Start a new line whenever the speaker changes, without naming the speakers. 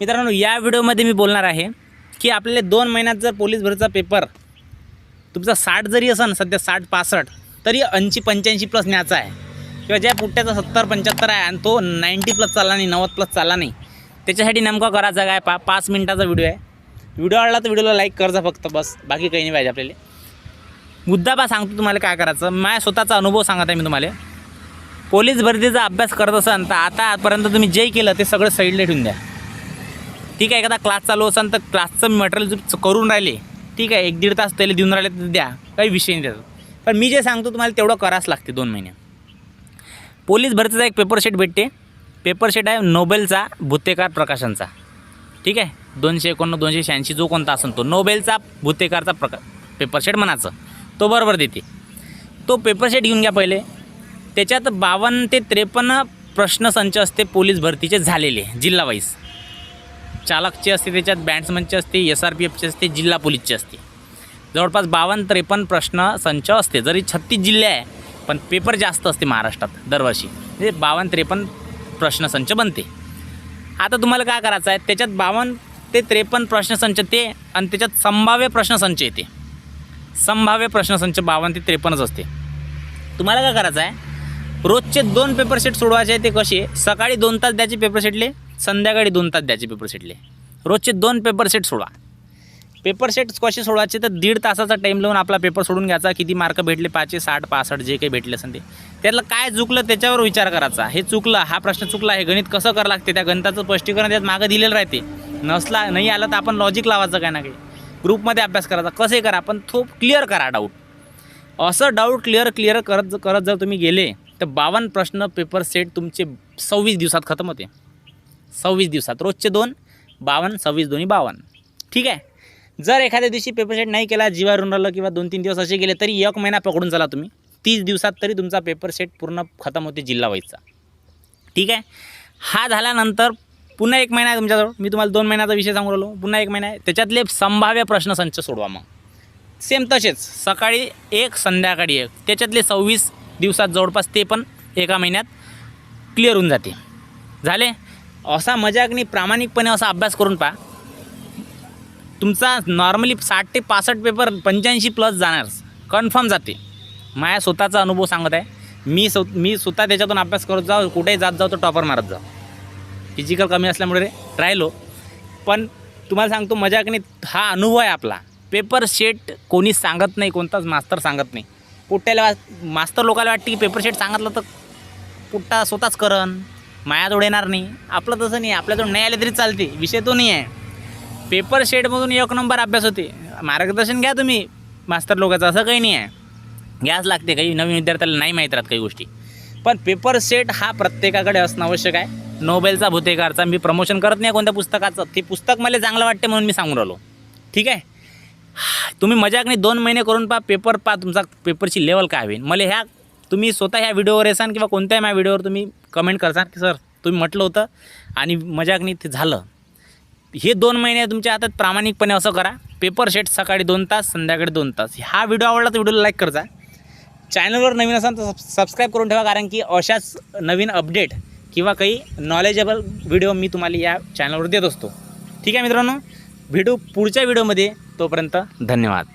मित्रांनो या व्हिडिओमध्ये मी बोलणार आहे की आपल्याला दोन महिन्यात जर पोलीस भरतीचा पेपर तुमचा साठ जरी असेल सध्या साठ पासष्ट तरी ऐंशी पंच्याऐंशी प्लस न्यायचा आहे. किंवा ज्या पुट्ट्याचा सत्तर पंच्याहत्तर आहे आणि तो नाईंटी प्लस चालला नाही नव्वद प्लस चालला नाही त्याच्यासाठी नेमकं करायचं काय? पा पाच मिनटाचा व्हिडिओ आहे. व्हिडिओ आवडला तर व्हिडिओला लाईक करजा फक्त बस. बाकी काही नाही पाहिजे आपल्याला. मुद्दा बा सांगतो तुम्हाला काय करायचं. माझ्या स्वतःचा अनुभव सांगत आहे मी तुम्हाला. पोलीस भरतीचा अभ्यास करत असाल तर आता आजपर्यंत तुम्ही जे केलं ते सगळं साईडला ठेवून द्या. ठीक आहे एखादा क्लास चालू असेल तर क्लासचं मटेरियल करून राहिले ठीक आहे एक दीड तास त्याला देऊन राहिले तर द्या काही विषय नाही त्याचा. पण मी जे सांगतो तुम्हाला तेवढं करावंच लागते दोन महिने. पोलीस भरतीचा एक पेपर शेट भेटते. पेपर शेट आहे नोबेलचा भूतेकार प्रकाशनचा. ठीक आहे दोनशे एकोण दोनशे शहाऐंशी जो कोणता असेल तो नोबेलचा भूतेकारचा प्रका पेपर शेट म्हणायचं. तो बरोबर देते. तो पेपर शेट घेऊन घ्या पहिले. त्याच्यात बावन्न ते त्रेपन्न प्रश्नसंच असते पोलीस भरतीचे झालेले जिल्हावाईज. चालकची असते त्याच्यात बँड्समनची असते एस आर पी एफची असते जिल्हा पोलीसची असते. जवळपास बावन्न त्रेपन्न प्रश्न संच असते. जरी छत्तीस जिल्हे आहे पण पेपर जास्त असते महाराष्ट्रात दरवर्षी. म्हणजे बावन्न त्रेपन्न प्रश्नसंच बनते. आता तुम्हाला काय करायचं आहे त्याच्यात बावन्न ते त्रेपन्न प्रश्नसंच ते आणि त्याच्यात संभाव्य प्रश्नसंच येते. संभाव्य प्रश्नसंच बावन्न ते त्रेपन्नच असते. तुम्हाला काय करायचं आहे रोजचे दोन पेपर सेट सोडवायचे आहे ते कसे? सकाळी दोन तास द्यायचे पेपर सेटले संध्याकाळी दोन तास द्यायचे पेपर सेटले रोजचे दोन पेपर सेट सोडा. पेपर सेट कसे सोडवायचे तर दीड तासाचा टाईम लावून आपला पेपर सोडून घ्यायचा. किती मार्क भेटले? पाचशे साठ पासष्ट जे काही भेटले असेल ते. त्यातलं काय चुकलं त्याच्यावर विचार करायचा. हे चुकलं हा प्रश्न चुकला हे गणित कसं करावं लागते? त्या गणिताचं स्पष्टीकरण त्यात मागं दिलेलं राहते. नसला नाही आलं तर आपण लॉजिक लावायचं काय ना काही. ग्रुपमध्ये अभ्यास करायचा. कसे करा? पण तो क्लिअर करा डाऊट असं डाऊट क्लिअर क्लिअर करत करत जर तुम्ही गेले तर बावन्न प्रश्न पेपर सेट तुमचे सव्वीस दिवसात खतम होते. सव्वीस दिवसात रोजचे दोन बावन्न सव्वीस दोन्ही बावन्न ठीक आहे? जर एखाद्या दिवशी पेपर सेट नाही केला जीवारून राहिलं किंवा दोन तीन दिवस असे गेले तरी एक महिना पकडून चला तुम्ही. तीस दिवसात तरी तुमचा पेपर सेट पूर्ण खतम होते जिल्हा वाईजचा. ठीक आहे? हा झाल्यानंतर पुन्हा एक महिना आहे तुमच्याजवळ. मी तुम्हाला दोन महिन्याचा विषय सांगू राहिलो. पुन्हा एक महिना आहे. त्याच्यातले संभाव्य प्रश्न संच सोडवा मग. सेम तसेच सकाळी एक संध्याकाळी एक. त्याच्यातले सव्वीस दिवसात जवळपास ते पण एका महिन्यात क्लिअर होऊन जाते. झाले? असा मजाकनी प्रामाणिकपणे असा अभ्यास करून पहा. तुमचा नॉर्मली साठ ते पासष्ट पेपर पंच्याऐंशी प्लस जाणार. कन्फर्म जाते माझ्या स्वतःचा अनुभव सांगत आहे. मी स्व मी स्वतः त्याच्यातून अभ्यास करत जाऊ कुठेही जात जाऊ तर टॉपर मारत जाऊ. फिजिकल कमी असल्यामुळे राहिलो. पण तुम्हाला सांगतो मजाकने हा अनुभव आहे आपला. पेपर शेट कोणी सांगत नाही कोणताच मास्तर सांगत नाही. पुट्ट्याला वा- मास्तर लोकाला वाटते की पेपर शेट सांगितलं तर पुट्टा स्वतःच करन मायाजवळ येणार नाही. आपलं तसं नाही आपल्याजवळ नाही आले तरी चालते. विषय तो नाही आहे. पेपर शेडमधून एक नंबर अभ्यास होते. मार्गदर्शन घ्या तुम्ही मास्तर लोकांचं असं काही नाही आहे. घ्याच लागते काही नवीन विद्यार्थ्याला नाही माहीत राहत काही गोष्टी. पण पेपर सेट हा प्रत्येकाकडे असणं आवश्यक आहे. नोबेलचा भूतेकारचा मी प्रमोशन करत नाही कोणत्या पुस्तकाचं. ते पुस्तक मला चांगलं वाटते म्हणून मी सांगून राहिलो. ठीक आहे? तुम्ही मजाक नाही दोन महिने करून पहा पेपर पहा तुमचा पेपरची लेवल काय होईल. मला ह्या तुम्ही स्वतः ह्या व्हिडिओवर येसान किंवा कोणत्याही माझ्या व्हिडिओवर तुम्ही कमेंट करसान. की सर तुम्ही म्हटलं होतं आणि मजाक नाही ते झालं. हे दोन महिने तुमच्या हातात प्रामाणिकपणे असं करा. पेपर शेट सकाळी दोन तास संध्याकाळी दोन तास. हा व्हिडिओ आवडला तर व्हिडिओला लाईक करजा. चॅनलवर नवीन असाल तर सब सबस्क्राईब करून ठेवा कारण की अशाच नवीन अपडेट किंवा काही नॉलेजेबल व्हिडिओ मी तुम्हाला या चॅनलवर देत असतो. ठीक आहे मित्रांनो? व्हिडिओ पुढच्या व्हिडिओमध्ये तोपर्यंत धन्यवाद.